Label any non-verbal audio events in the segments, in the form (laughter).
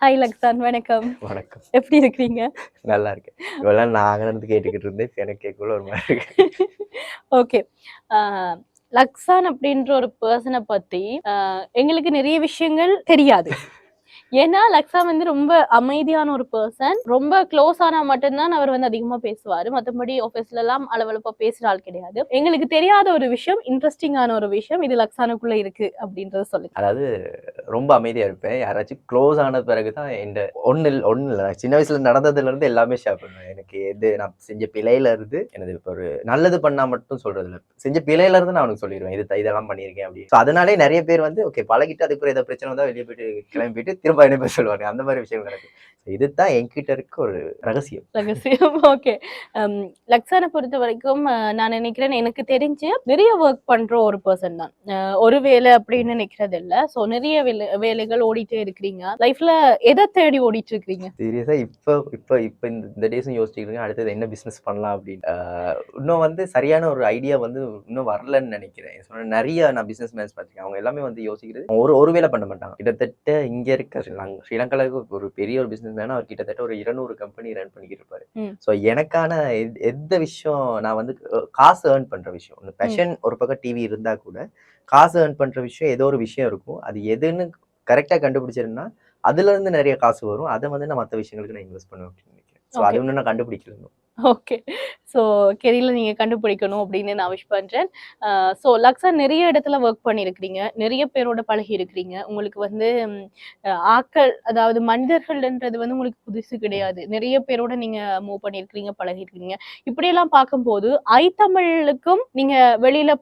Hi லக்ஸான் வணக்கம். வணக்கம். எப்படி இருக்கிறீங்க? நல்லா இருக்கேன். இவ்வளோ நான் இருந்து கேட்டுக்கிட்டு இருந்தேன். எனக்கு கேட்கல ஒரு மாதிரி இருக்கு. ஓகே லக்ஸான் அப்படின்ற ஒரு பர்சனை பத்தி எங்களுக்கு நிறைய விஷயங்கள் தெரியாது. ஏன்னா லக்ஸான் வந்து ரொம்ப அமைதியான ஒரு பர்சன் ரொம்ப க்ளோஸ் ஆனா மட்டும்தான் அவர் வந்து அதிகமா பேசுவாரு. மற்றபடி ஆஃபீஸ்ல எல்லாம் அளவளப்பா பேசுற ஆள் கிடையாது. எங்களுக்கு தெரியாத ஒரு விஷயம் இன்ட்ரெஸ்டிங்கான ஒரு விஷயம் இது லக்ஸானுக்குள்ள இருக்கு அப்படின்றத சொல்லி அதாவது ரொம்ப அமைதியா இருப்பேன். யாராச்சும் க்ளோஸ் ஆன பிறகு தான் இந்த ஒன்று ஒன்றும் இல்லை. சின்ன வயசுல நடந்ததுல இருந்து எல்லாமே ஷேர் பண்ணுவேன். எனக்கு எது நான் செஞ்ச பிழையில இருந்து எனது இப்போ ஒரு நல்லது பண்ணா மட்டும் சொல்றது இல்லை செஞ்ச பிழையில இருந்து நான் அவனுக்கு சொல்லிடுவேன். இது இதெல்லாம் பண்ணியிருக்கேன் அப்படின்னு. அதனாலே நிறைய பேர் வந்து ஓகே பழகிட்டு அதுக்கு ஏதாவது பிரச்சனை வந்தா வெளியே போயிட்டு கிளம்பிட்டு திரும்ப என்ன பேர் சொல்லுவாங்க அந்த மாதிரி விஷயங்கள் நடக்கும் இதுதான் என்கிட்ட இருக்க ஒரு ரகசியம். ரகசியம். (laughs) ஓகே லக்ஸானை பொறுத்த வரைக்கும் நான் நினைக்கிறேன் எனக்கு தெரிஞ்சு நிறைய ஒர்க் பண்ற ஒரு பர்சன் தான். ஒரு வேலை அப்படின்னு நினைக்கிறது இல்ல சோ நிறைய வேலை வேலைகள் ஓடிட்டே இருக்கிறீங்க. லைஃப்ல எதை தேடி ஓடிட்டு இருக்கிறீங்க சீரியஸா இப்போ இப்போ இப்போ இந்த டேஸும் இருக்கேன். அடுத்தது என்ன பிஸ்னஸ் பண்ணலாம் அப்படின்னு. இன்னும் வந்து சரியான ஒரு ஐடியா வந்து இன்னும் வரலன்னு நினைக்கிறேன். நிறைய நான் பிசினஸ் மேன்ஸ் பார்த்துருக்கேன். அவங்க எல்லாமே வந்து யோசிக்கிறது ஒரு ஒரு வேலை பண்ண மாட்டாங்க. கிட்டத்தட்ட இங்க இருக்க ஸ்ரீலங்கா ஸ்ரீலங்காவுக்கு ஒரு பெரிய ஒரு பிசினஸ் மேன் அவர் கிட்டத்தட்ட ஒரு இருநூறு கம்பெனி ரன் பண்ணிக்கிட்டு இருப்பாரு. ஸோ எனக்கான எத்- எந்த விஷயம் நான் வந்து காசு ஏர்ன் பண்ற விஷயம். இந்த பேஷன் ஒரு பக்கம் டிவி இருந்தா கூட காசு ஏர்ன் பண்ற விஷயம் ஏதோ ஒரு விஷயம் இருக்கும். அது எதுன்னு கரெக்டாக கண்டுபிடிச்சிருந்தா அதுல இருந்து நிறைய காசு வரும். அதை வந்து நான் மற்ற விஷயங்களுக்கு நான் இன்வெஸ்ட் பண்ணுவேன் அப்படின்னு நினைக்கிறேன். ஸோ அது. ஒன்றும் நான் கண்டுபிடிக்கல இன்னும். ஓகே ஸோ கெரியர்ல நீங்க கண்டுபிடிக்கணும் அப்படின்னு நான் விஷ் பண்றேன். ஸோ லக்ஸா நிறைய இடத்துல ஒர்க் பண்ணியிருக்கிறீங்க நிறைய பேரோட பழகி இருக்கிறீங்க உங்களுக்கு வந்து ஆட்கள் அதாவது மனிதர்கள்ன்றது வந்து உங்களுக்கு புதுசு கிடையாது. நிறைய பேரோட நீங்க மூவ் பண்ணியிருக்கிறீங்க பழகிருக்கிறீங்க. இப்படியெல்லாம் பார்க்கும்போது ஐ தமிழுக்கும் நீங்க வெளியில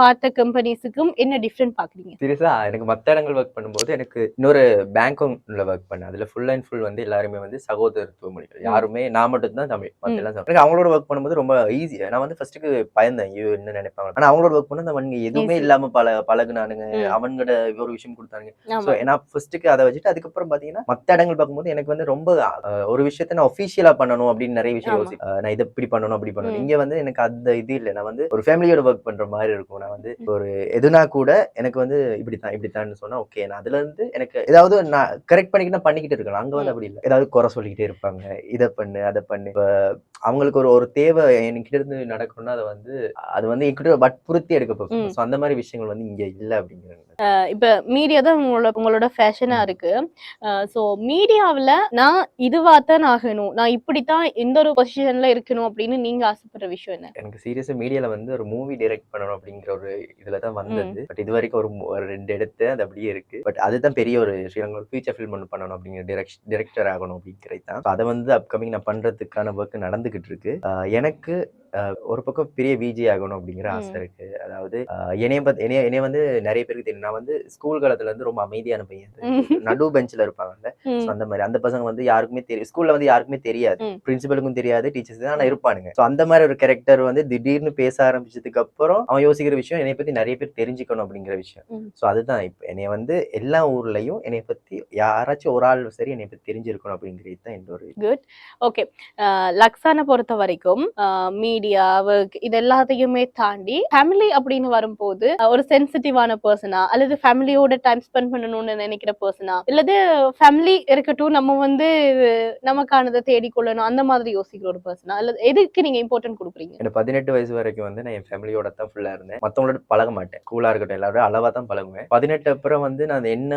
பார்த்த கம்பெனிஸுக்கும் என்ன டிஃப்ரெண்ட் பாக்குறீங்க சீரியஸா எனக்கு மற்ற இடங்கள் ஒர்க் பண்ணும்போது எனக்கு இன்னொரு பேங்க்ல ஒர்க் பண்ணேன். அதுல ஃபுல் அண்ட் ஃபுல் வந்து எல்லாருமே வந்து சகோதரத்துவ மொழிகள். யாருமே நான் மட்டும் தான் தமிழ் மற்ற. எல்லாம் அவங்களோட ஒர்க் பண்ணும்போது ரொம்ப ஈஸியா நான் வந்து ஃபர்ஸ்ட்டுக்கு பயந்தேன். ஐயோ என்ன நினைப்பாங்க? ஆனா அவங்களோட ஒர்க் பண்ண அவனுங்க எதுவுமே. இல்லாம பல பழகுனானுங்க. அவன்கிட்ட ஒரு விஷயம் கொடுத்தானுங்க. ஸோ ஆமா. நான் ஃபர்ஸ்ட்டுக்கு அதை வச்சுட்டு அதுக்கப்புறம் பாத்தீங்கன்னா மத்த இடங்கள் பார்க்கும்போது எனக்கு வந்து ரொம்ப ஒரு விஷயத்த நான் ஒஃபிஷியலா பண்ணணும் அப்படின்னு நிறைய விஷயம் ஆமா. யோசி அஹ், நான் இதை இப்படி பண்ணணும் அப்படி பண்ணணும். இங்க வந்து எனக்கு அந்த இது இல்லை. நான் வந்து ஒரு ஃபேமிலியோட ஒர்க் பண்ற மாதிரி இருக்கும். நான் வந்து ஒரு எதுனா கூட எனக்கு வந்து இப்படித்தான் இப்படித்தான் சொன்னா ஓகே நான் அதுல இருந்து எனக்கு ஏதாவது நான் கரெக்ட் பண்ணிக்கிட்டு பண்ணிக்கிட்டு இருக்கேன் அங்க வந்து. அப்படி இல்லை. ஏதாவது குறை சொல்லிக்கிட்டே இருப்பாங்க. இதை பண்ணு அதை பண்ணு. அவங்களுக்கு ஒரு ஒரு தேவை என்கிட்ட இருந்து நடக்கணும்னா அதை வந்து அது வந்து என்கிட்ட வற்புறுத்தி எடுக்க ம். போகும் ஸோ அந்த மாதிரி விஷயங்கள் வந்து இங்க இல்லை அப்படிங்கிறது இப்ப மீடியா தான் உங்களோட உங்களோட ஃபேஷனா இருக்கு. ஸோ மீடியாவில் நான் இதுவாத்தான் ஆகணும். நான் இப்படித்தான் இந்த ஒரு பொசிஷன்ல இருக்கணும் அப்படின்னு நீங்க ஆசைப்படுற விஷயம் என்ன? எனக்கு சீரியஸா மீடியால வந்து ஒரு மூவி டைரக்ட் பண்ணணும் அப்படிங்கிற ஒரு இதுல தான் வந்தது. பட் இது வரைக்கும் ஒரு ரெண்டு எடுத்து அது அப்படியே இருக்கு. பட் அதுதான் பெரிய ஒரு ஸ்ரீலங்கா ஒரு ஃபியூச்சர் ஃபில்ம் ஒன்று பண்ணணும் அப்படிங்கிற டிரெக்ஷன் டிரெக்டர் ஆகணும் அப்படிங்கிறது தான் அதை வந்து அப்கமிங் நான் பண்றதுக்கான ஒர்க் நடந்துகிட்டு இருக்கு. எனக்கு ஒரு பக்கம் பெரிய விஜி ஆகணும் அப்படிங்கிற ஆசை. இருக்கு. அதாவது என்னைய பத்தி என்னைய என்னைய வந்து நிறைய பேருக்கு தெரியும். நான் வந்து ஸ்கூல் காலத்துல இருந்து ரொம்ப அமைதியான பையன். நடு பெஞ்சில் இருப்பாங்கல்ல. So அந்த மாதிரி. அந்த பசங்க வந்து யாருக்குமே தெரியும் ஸ்கூல்ல வந்து யாருக்குமே தெரியாது. பிரின்சிபலுக்கும் தெரியாது டீச்சர்ஸ் தான் ஆனா இருப்பானுங்க. ஸோ அந்த மாதிரி ஒரு கேரக்டர் வந்து திடீர்னு பேச ஆரம்பிச்சதுக்கு அப்புறம் அவன் யோசிக்கிற விஷயம் என்னை பத்தி நிறைய பேர் தெரிஞ்சுக்கணும் அப்படிங்கிற விஷயம். ஸோ அதுதான். இப்போ என்னைய வந்து எல்லா ஊர்லயும் என்னைய பத்தி யாராச்சும் ஒரு ஆள் சரி என்னை பத்தி தெரிஞ்சிருக்கணும் அப்படிங்கிறது தான் இந்த ஒரு ஓகே லக்ஸானை பொறுத்த வரைக்கும் மீடியா ஒர்க் இது எல்லாத்தையுமே தாண்டி ஃபேமிலி அப்படின்னு வரும்போது ஒரு சென்சிட்டிவான பர்சனா அல்லது ஃபேமிலியோட டைம் ஸ்பெண்ட் பண்ணணும்னு நினைக்கிற பர்சனா இல்லது ஃபேமிலி இருக்கட்டும் நம்ம வந்து நமக்கானதை தேடிக்கொள்ளணும் அந்த மாதிரி யோசிக்கிற ஒரு பர்சனா அல்லது எதுக்கு நீங்க இம்பார்ட்டன்ட் கொடுக்குறீங்க? எனக்கு பதினெட்டு வயசு வரைக்கும் வந்து நான் என் ஃபேமிலியோட தான் ஃபுல்லா இருந்தேன். மத்தவங்களோட பழக மாட்டேன். கூலா இருக்கட்டும் எல்லாரும் அளவா தான் பழகுவேன். பதினெட்டு அப்புறம் வந்து நான் என்ன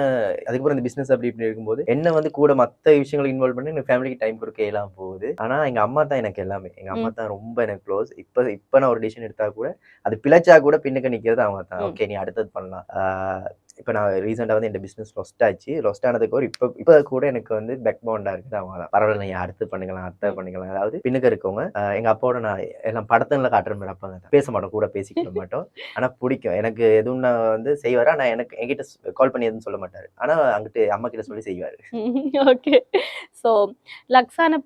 அதுக்கப்புறம் இந்த பிசினஸ் அப்படி இப்படி இருக்கும்போது என்ன வந்து கூட மத்த விஷயங்களை இன்வால்வ் பண்ணி எனக்கு ஃபேமிலிக்கு டைம் கொடுக்க இயலாம போகுது. ஆனா எங்க அம்மா தான் எனக்கு எல்லாமே. எங்க அம்மா தான் ரொம்ப எனக்கு க்ளோஸ் இப்ப இப்ப நான் ஒரு டிசிஷன் எடுத்தா கூட அது பிழைச்சா கூட பின்னுக்கு நிக்கிறது அவங்க தான். ஓகே நீ அடுத்தது பண்ணலாம். இப்போ நான் ரீசெண்டாக வந்து இந்த பிஸ்னஸ் லொஸ்ட் ஆச்சு. லொஸ்ட் ஆனதுக்கு ஒரு இப்போ இப்போ கூட எனக்கு வந்து பேக் பவுண்டாக இருக்குது. அவங்க தான். பரவாயில்ல நீ அடுத்து பண்ணிக்கலாம் அடுத்த பண்ணிக்கலாம். அதாவது பின்னுக்கு இருக்கவங்க ஆஹ் எங்க அப்பாவோட நான் எல்லாம் படத்துல காட்டுற மாதிரி அப்பாங்க. பேச மாட்டோம் கூட பேசிக்க மாட்டோம். ஆனா பிடிக்கும். எனக்கு எதுவும் நான் வந்து செய்வாரு ஆனா எனக்கு என்கிட்ட கால் பண்ணி எதுவும் சொல்ல மாட்டாரு. ஆனா அங்கிட்டு அம்மா கிட்ட சொல்லி செய்வாரு. ஓகே ஸோ லக்ஸானை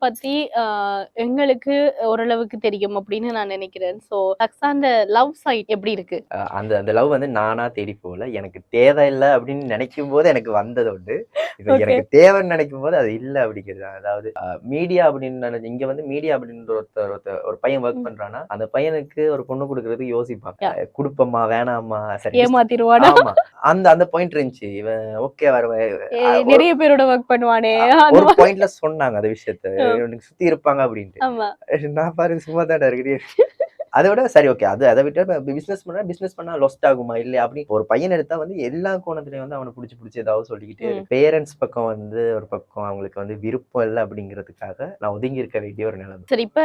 ஆஹ், எங்களுக்கு ஓரளவுக்கு தெரியும் அப்படின்னு நான் நினைக்கிறேன். ஸோ லக்ஸாந்த லவ் சைட் எப்படி இருக்கு? அந்த அந்த லவ் வந்து நானா தேடி போகல. எனக்கு தேவை இல்ல அப்படின்னு நினைக்கும் போது எனக்கு வந்தது உண்டு. இது. எனக்கு தேவைன்னு நினைக்கும் போது அது இல்ல அப்படிங்கிறது. அதாவது மீடியா அப்படின்னு இங்க வந்து மீடியா அப்படின்ற ஒருத்தர் ஒருத்தர் ஒரு பையன் ஒர்க் ம். பண்றான்னா அந்த பையனுக்கு ஒரு பொண்ணு கொடுக்கறதுக்கு யோசிப்பாங்க. அஹ் கொடுப்போமா வேணாமா சரி. ஏமாத்திருவானா ஆமா. அந்த அந்த பாயிண்ட் இருந்துச்சு. இவன் ஓகே வர நிறைய பேரோட ஒர்க் பண்ணுவானே. ஒரு. பாயிண்ட்ல சொன்னாங்க அந்த விஷயத்த. சுத்தி இருப்பாங்க அப்படின்ட்டு. நான் பாருங்க சும்மா தான் இருக்கிறேன். அதை விட சரி ஓகே அது அதை விட்டு பிசினஸ் பண்ணா பிசினஸ் பண்ணா லொஸ்ட் ஆகுமா? இல்லையா? அப்படி ஒரு பையன் எடுத்தா வந்து எல்லா கோணத்துலயும் வந்து அவனை பிடிச்சி பிடிச்சி ஏதாவது சொல்லிக்கிட்டே. பேரண்ட்ஸ் பக்கம் வந்து ஒரு பக்கம் அவங்களுக்கு வந்து விருப்பம் இல்லை அப்படிங்கிறதுக்காக நான் ஒதுங்கி இருக்க வேண்டிய ஒரு நிலைமை. சரி இப்ப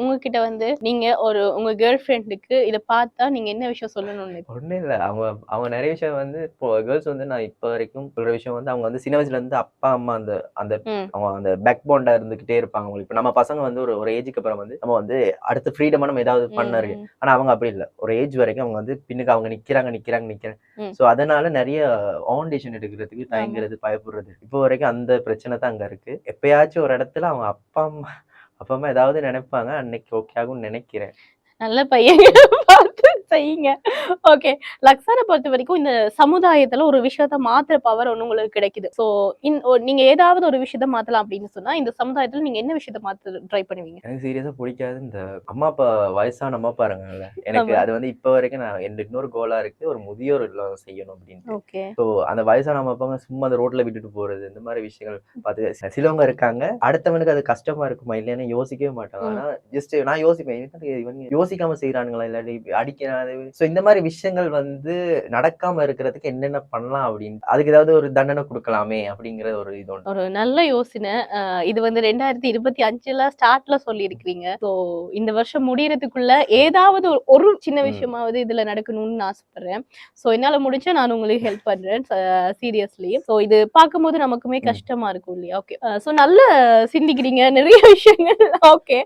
உங்ககிட்ட வந்து நீங்க ஒரு உங்க கேர்ள் ஃப்ரெண்டுக்கு இத பார்த்தா நீங்க என்ன விஷயம் சொல்லணும்னு ஒன்றும் இல்லை. அவங்க அவங்க நிறைய விஷயம் வந்து இப்போ கேர்ள்ஸ் வந்து நான் இப்போ வரைக்கும் சொல்ற விஷயம் வந்து அவங்க வந்து சின்ன வயசுல இருந்து அப்பா அம்மா அந்த அந்த. அவங்க அந்த பேக் பாண்டா இருந்துகிட்டே இருப்பாங்க அவங்களுக்கு. இப்போ நம்ம பசங்க வந்து ஒரு ஒரு ஏஜுக்கு அப்புறம் வந்து நம்ம வந்து அடுத்த ஃப்ரீடமா நம்ம ஏதாவது பண்ண இருக்கு ஆனா அவங்க அப்படி இல்ல. ஒரு ஏஜ் வரைக்கும் அவங்க வந்து பின்னுக்கு அவங்க நிக்கிறாங்க நிக்கிறாங்க நிக்கிறாங்க. சோ அதனால நிறைய ஆன் டிசிஷன் எடுக்கிறதுக்கு தயங்குறது பயப்படுறது. இப்போ வரைக்கும் அந்த பிரச்சனை தான் அங்க இருக்கு. எப்பயாச்சும் ஒரு இடத்துல அவங்க அப்பா அம்மா அப்பா அம்மா ஏதாவது நினைப்பாங்க அன்னைக்கு ஓகே ஆகும்னு நினைக்கிறேன். நல்ல பையன் பார்த்து செய்யுங்க. ஓகே லக்ஸாரை பொறுத்த வரைக்கும் இந்த சமுதாயத்துல ஒரு விஷயத்த மாத்துற பவர் ஒண்ணு உங்களுக்கு கிடைக்குது. ஸோ நீங்க ஏதாவது ஒரு விஷயத்த மாத்தலாம் அப்படின்னு சொன்னா இந்த சமுதாயத்துல நீங்க என்ன விஷயத்த மாத்த ட்ரை பண்ணுவீங்க? எனக்கு சீரியஸா பிடிக்காது. இந்த அம்மா அப்பா வயசான அம்மா அப்பா இருக்காங்கல்ல. எனக்கு. அது வந்து இப்போ வரைக்கும் நான் என் இன்னொரு கோலா இருக்கு. ஒரு முதியோர் இல்லம் செய்யணும் அப்படின்னு ஸோ அந்த வயசான அம்மா அப்பாங்க சும்மா அந்த ரோட்ல விட்டுட்டு போறது இந்த மாதிரி விஷயங்கள் பார்த்து சிலவங்க இருக்காங்க. அடுத்தவனுக்கு அது கஷ்டமா இருக்குமா இல்லைன்னு யோசிக்கவே மாட்டாங்க. ஆனா ஜஸ்ட் நான் யோசிப்பேன். யோசிக்காம செய்யறானுங்களா இல்லாட்டி அடிக்கிறாது ஸோ இந்த மாதிரி விஷயங்கள் வந்து நடக்காம இருக்கிறதுக்கு என்னென்ன பண்ணலாம் அப்படின்னு அதுக்கு ஏதாவது ஒரு தண்டனை கொடுக்கலாமே அப்படிங்கிற ஒரு இது ஒரு நல்ல யோசனை. இது வந்து ரெண்டாயிரத்தி இருபத்தி அஞ்சுல ஸ்டார்ட்ல சொல்லியிருக்கிறீங்க. ஸோ இந்த வருஷம் முடியறதுக்குள்ள ஏதாவது ஒரு- சின்ன. விஷயமாவது இதுல நடக்கணும்னு நான் ஆசைப்படுறேன். ஸோ என்னால முடிஞ்சா நான் உங்களுக்கு ஹெல்ப் பண்றேன் சீரியஸ்லி ஸோ இது பார்க்கும்போது நமக்குமே. கஷ்டமா இருக்கும் இல்லையா? ஓகே ஸோ நல்ல சிந்திக்கிறீங்க நிறைய விஷயங்கள். (laughs) ஓகே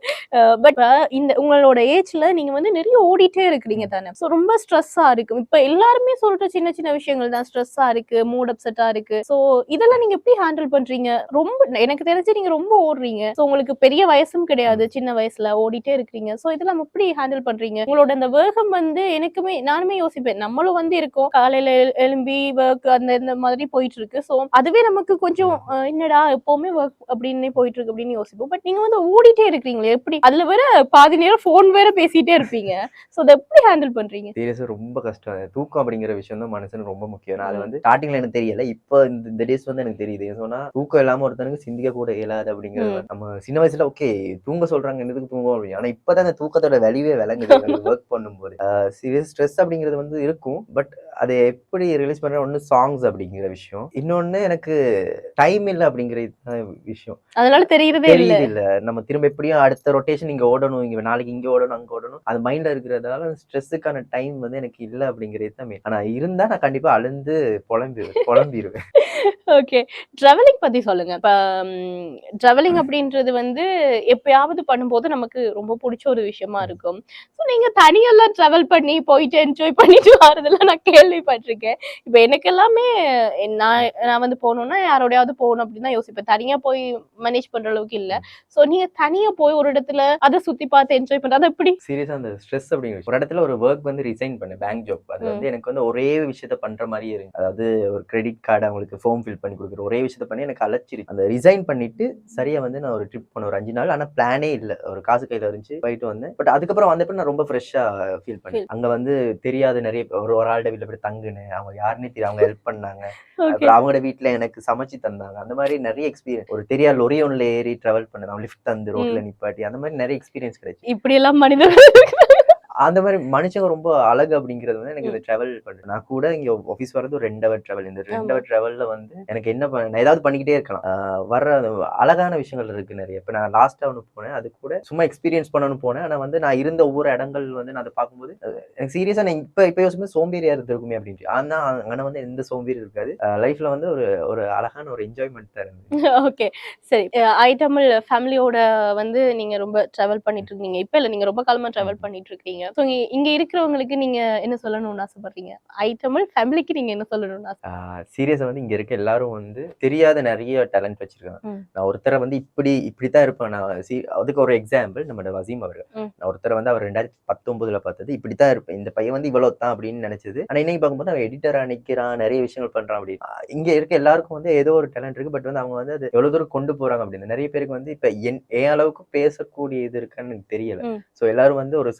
பட் இந்த உங்களோட ஏஜ்ல நீங்க வந்து நிறைய ஓடிட்டே இருக்கிறீங்க தானே ஸோ ரொம்ப ஸ்ட்ரெஸ்ஸா இருக்கும் இப்போ எல்லாருமே சொல்ற சின்ன சின்ன விஷயங்கள் தான். ஸ்ட்ரெஸ்ஸா இருக்கு மூட் அப்செட்டா இருக்கு. ஸோ இதெல்லாம் நீங்க எப்படி ஹேண்டில் பண்றீங்க? ரொம்ப எனக்கு தெரிஞ்சு நீங்க ரொம்ப ஓடுறீங்க. ஸோ உங்களுக்கு பெரிய வயசும் கிடையாது. சின்ன வயசுல ஓடிட்டே இருக்கிறீங்க. ஸோ இதெல்லாம் எப்படி ஹேண்டில் பண்றீங்க? உங்களோட அந்த வேகம் வந்து எனக்குமே நானுமே யோசிப்பேன். நம்மளும் வந்து இருக்கோம். காலையில எழு- எழும்பி ஒர்க் அந்த இந்த மாதிரி போயிட்டு இருக்கு ஸோ அதுவே நமக்கு கொஞ்சம் என்னடா எப்பவுமே ஒர்க் அப்படின்னு போயிட்டு இருக்கு அப்படின்னு யோசிப்போம். பட் நீங்க வந்து ஓடிட்டே இருக்கிறீங்களே எப்படி? அதுல வேற பாதி நேரம் ஃபோன் வேற பேசிட்டே இருப்பீங்க. ஸோ அதை எப்படி ஹேண்டில் பண்றீங்க? சீரியஸா ரொம்ப கஷ்டம். தூக்கம் அப்படிங்கிற விஷயம் தான் மனுஷனுக்கு ரொம்ப முக்கியம். அது. வந்து ஸ்டார்டிங்ல எனக்கு தெரியல. இப்போ இந்த டேஸ் வந்து எனக்கு தெரியுது. சொன்னா தூக்கம் இல்லாம ஒருத்தனுக்கு சிந்திக்க கூட இயலாது அப்படிங்கிறது. நம்ம சின்ன வயசுல ஓகே தூங்க சொல்றாங்க என்னதுக்கு தூங்கும் அப்படின்னு. ஆனா இப்பதான் அந்த தூக்கத்தோட வெளிவே விளங்குது. (laughs) ஒர்க் பண்ணும்போது. சீரியஸ் ஸ்ட்ரெஸ் அப்படிங்கிறது வந்து இருக்கும். பட் அதை எப்படி ரிலீஸ் பண்ற ஒண்ணு சாங்ஸ் அப்படிங்கிற விஷயம். இன்னொன்னு எனக்கு டைம் இல்லை அப்படிங்கிறது தான் விஷயம். அதனால தெரியறதே இல்ல. நம்ம திரும்ப எப்படியும் அடுத்த ரொட்டேஷன் இங்க ஓடணும் இங்க நாளைக்கு இங்க ஓடணும் அங்க ஓடணும். அது மைண்ட்ல இருக்கிறதால ஸ்ட்ரெஸ்ஸுக்கான டைம் வந்து எனக்கு இல்ல அப்படிங்கிறது தான் main. ஆனா இருந்தா நான் கண்டிப்பா அழுந்து புலம்பி புலம்பிடுவேன் ஓகே ட்ராவலிங் பத்தி சொல்லுங்க. இப்ப ட்ராவலிங் அப்படின்றது வந்து எப்பயாவது பண்ணும்போது நமக்கு ரொம்ப பிடிச்ச ஒரு விஷயமா இருக்கும். ஸோ நீங்க தனியெல்லாம் ட்ராவல் பண்ணி போயிட்டு என்ஜாய் பண்ணிட்டு வரதெல்லாம் நான் கேள்விப்பட்டிருக்கேன். இப்போ எனக்கு எல்லாமே நான் நான் வந்து போகணும்னா யாரோடையாவது போகணும் அப்படின்னு தான் யோசிப்பேன். தனியா போய் மேனேஜ் பண்ற அளவுக்கு இல்ல. ஸோ நீங்க தனியா போய் ஒரு இடத்துல அதை சுத்தி பார்த்து என்ஜாய் பண்றது அது எப்படி? சீரியஸா அந்த ஸ்ட்ரெஸ் அப்படிங்கிற. ஒரு இடத்துல ஒரு ஒர்க் வந்து ரிசைன் பண்ணேன் பேங்க் ஜாப் அது வந்து எனக்கு வந்து ஒரே விஷயத்த பண்ற மாதிரியே இருக்கு. அதாவது ஒரு கிரெடிட் கார்டு அவங்களுக்கு ஃபார்ம் ஃபில் பண்ணி கொடுக்குற ஒரே விஷயத்த பண்ணி எனக்கு அழைச்சிருக்கு அந்த ரிசைன் பண்ணிட்டு சரியா வந்து நான் ஒரு ட்ரிப் பண்ண ஒரு அஞ்சு நாள். ஆனா பிளானே இல்ல. ஒரு காசு கையில இருந்துச்சு போயிட்டு வந்தேன். பட் அதுக்கப்புறம் வந்தப்ப நான் ரொம்ப ஃப்ரெஷ்ஷா ஃபீல் பண்ணேன். அங்க வந்து தெரியாத நிறைய ஒரு ஒரு ஆள்கிட்ட வீட்டுல போய் தங்குனேன் அவங்க யாருன்னே தெரியும் அவங்க ஹெல்ப் பண்ணாங்க. அப்புறம் அவங்களோட வீட்ல எனக்கு சமைச்சு தந்தாங்க. அந்த மாதிரி நிறைய எக்ஸ்பீரியன்ஸ் ஒரு தெரியாத லொரி ஒன்ல ஏறி டிராவல் பண்ணேன் லிஃப்ட் தந்து ரோட்ல நிப்பாட்டி அந்த மாதிரி நிறைய எக்ஸ்பீரியன்ஸ் கிடைச்சு. இப்படி எல்லாம் மனிதர் அந்த மாதிரி மனுஷங்க ரொம்ப அழகு அப்படிங்கிறது வந்து எனக்கு இந்த டிராவல் பண்றேன் நான் கூட இங்க ஆஃபீஸ் வர்றது ஒரு ரெண்டு ஹவர் டிராவல் இந்த ரெண்டு ஹவர் டிராவல்ல வந்து எனக்கு என்ன பண்ண நான் ஏதாவது பண்ணிக்கிட்டே இருக்கலாம். வர்ற அழகான விஷயங்கள் இருக்கு நிறைய. இப்ப நான் லாஸ்டா ஒன்று போனேன். அது கூட சும்மா எக்ஸ்பீரியன்ஸ் பண்ணணும்னு போனேன். ஆனா வந்து நான் இருந்த ஒவ்வொரு இடங்கள் வந்து நான் அதை பார்க்கும்போது எனக்கு சீரியஸா நான் இப்ப இப்ப யோசிக்கும் சோம்பேறியா இருந்திருக்குமே அப்படின்ட்டு. ஆனா அங்கே வந்து எந்த சோம்பேறி இருக்காது. லைஃப்ல வந்து ஒரு ஒரு அழகான ஒரு என்ஜாய்மெண்ட் தான் இருந்தது. (laughs) ஓகே சரி. ஐ தமிழ் ஃபேமிலியோட வந்து நீங்க ரொம்ப டிராவல் பண்ணிட்டு இருக்கீங்க இப்ப இல்ல நீங்க ரொம்ப காலமா டிராவல் பண்ணிட்டு இருக்கீங்க. சொல்றீங்க. ஸோ இங்க இருக்கிறவங்களுக்கு நீங்க என்ன சொல்லணும்னு ஆசைப்படுறீங்க? ஐ தமிழ் ஃபேமிலிக்கு நீங்க என்ன சொல்லணும்னு ஆசை சீரியஸா வந்து இங்க இருக்க எல்லாரும் வந்து தெரியாத நிறைய டேலண்ட் வச்சிருக்காங்க. நான் ஒருத்தரை வந்து இப்படி இப்படித்தான் இருப்பேன். நான் அதுக்கு ஒரு எக்ஸாம்பிள் நம்ம வசீம் அவர்கள். நான் ஒருத்தரை வந்து அவர் ரெண்டாயிரத்தி பத்தொன்பதுல பார்த்தது. இப்படித்தான் இருப்பேன். இந்த பையன் வந்து இவ்வளவு தான் அப்படின்னு நினைச்சது. ஆனா இன்னைக்கு பார்க்கும்போது அவன் எடிட்டரா நிக்கிறான் நிறைய விஷயங்கள் பண்றான் அப்படின்னு இங்க இருக்க எல்லாருக்கும் வந்து ஏதோ ஒரு டேலண்ட் இருக்கு. பட் வந்து அவங்க வந்து அது எவ்வளவு தூரம் கொண்டு போறாங்க அப்படின்னு. நிறைய பேருக்கு வந்து இப்ப என் என் அளவுக்கு பேசக்கூடிய இது இருக்கான்னு எனக்கு தெரியல. சோ எல்லாரும் வந்து ஒரு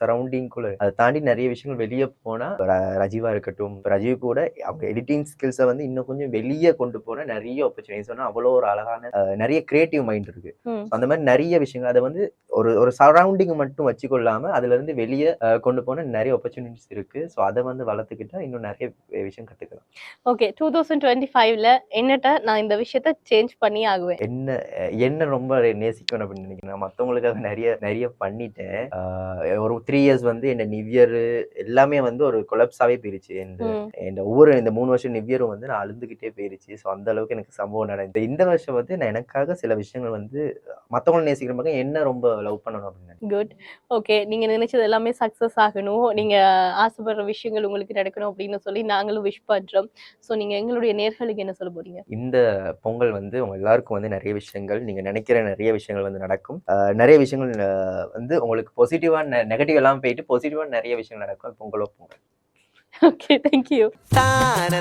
சரௌண்டிங்குள்ள அதை தாண்டி நிறைய விஷயங்கள் வெளியே போனா ர- ரஜிவா இருக்கட்டும் ரஜீவ் கூட அவங்க எடிட்டிங் ஸ்கில்ஸை வந்து இன்னும் கொஞ்சம் வெளியே கொண்டு போற நிறைய ஆப்பர்ச்சுனிட்டிஸ் சொன்னா அவ்வளோ ஒரு அழகான நிறைய கிரியேட்டிவ் மைண்ட் இருக்கு. அந்த மாதிரி நிறைய விஷயங்கள் அதை வந்து ஒரு ஒரு சரௌண்டிங் மட்டும் வச்சுக்கொள்ளாம அதுல இருந்து வெளியே கொண்டு போன நிறைய ஆப்பர்ச்சுனிட்டிஸ் இருக்கு. ஸோ அதை வந்து வளர்த்துக்கிட்டா இன்னும் நிறைய விஷயம் கத்துக்கலாம். ஓகே டூ தௌசண்ட் டுவெண்ட்டி ஃபைவ்ல என்னட்ட நான் இந்த விஷயத்த சேஞ்ச் பண்ணி ஆகுவேன்? என்ன என்ன ரொம்ப நேசிக்கணும் அப்படின்னு நினைக்கிறேன் நான் மற்றவங்களுக்காக நிறைய நிறைய பண்ணிட்டேன். ஒரு த்ரீ இயர்ஸ் வந்து என்ன நிவ் இயர் எல்லாமே வந்து ஒரு கொலப்ஸாவே போயிருச்சு. இந்த. இந்த ஒவ்வொரு இந்த மூணு வருஷம் நிவ் இயரும் வந்து நான் அழுந்துகிட்டே போயிருச்சு. ஸோ அந்த அளவுக்கு எனக்கு சம்பவம் நடந்தது. இந்த வருஷம் வந்து நான் எனக்காக சில விஷயங்கள் வந்து மற்றவங்களை நேசிக்கிற பக்கம் என்ன ரொம்ப லவ் பண்ணணும் அப்படின்னு. குட் ஓகே நீங்க நினைச்சது எல்லாமே சக்சஸ் ஆகணும். நீங்க ஆசைப்படுற விஷயங்கள் உங்களுக்கு நடக்கணும் அப்படின்னு சொல்லி நாங்களும் விஷ் பண்றோம். ஸோ நீங்க எங்களுடைய நேர்களுக்கு என்ன சொல்ல போறீங்க? இந்த பொங்கல் வந்து உங்க எல்லாருக்கும் வந்து நிறைய விஷயங்கள் நீங்க நினைக்கிற நிறைய விஷயங்கள் வந்து நடக்கும். நிறைய விஷயங்கள் வந்து உங்களுக்கு பாசிட்டிவான நெகட்டிவ் எல்லாம் போயிட்டு பாசிட்டிவாக நிறைய விஷயம் நடக்கும். பொங்கலோ பொங்கல் ஓகே தேங்க்யூ தான